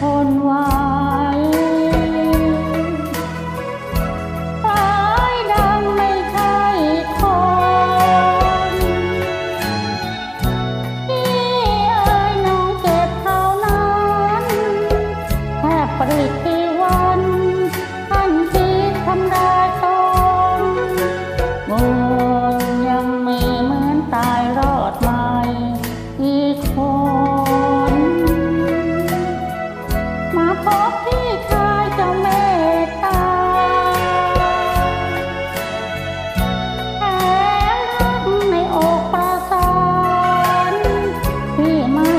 คนว่า พบที่คายจ้เมตตาแผลรักในอกประสานที่มา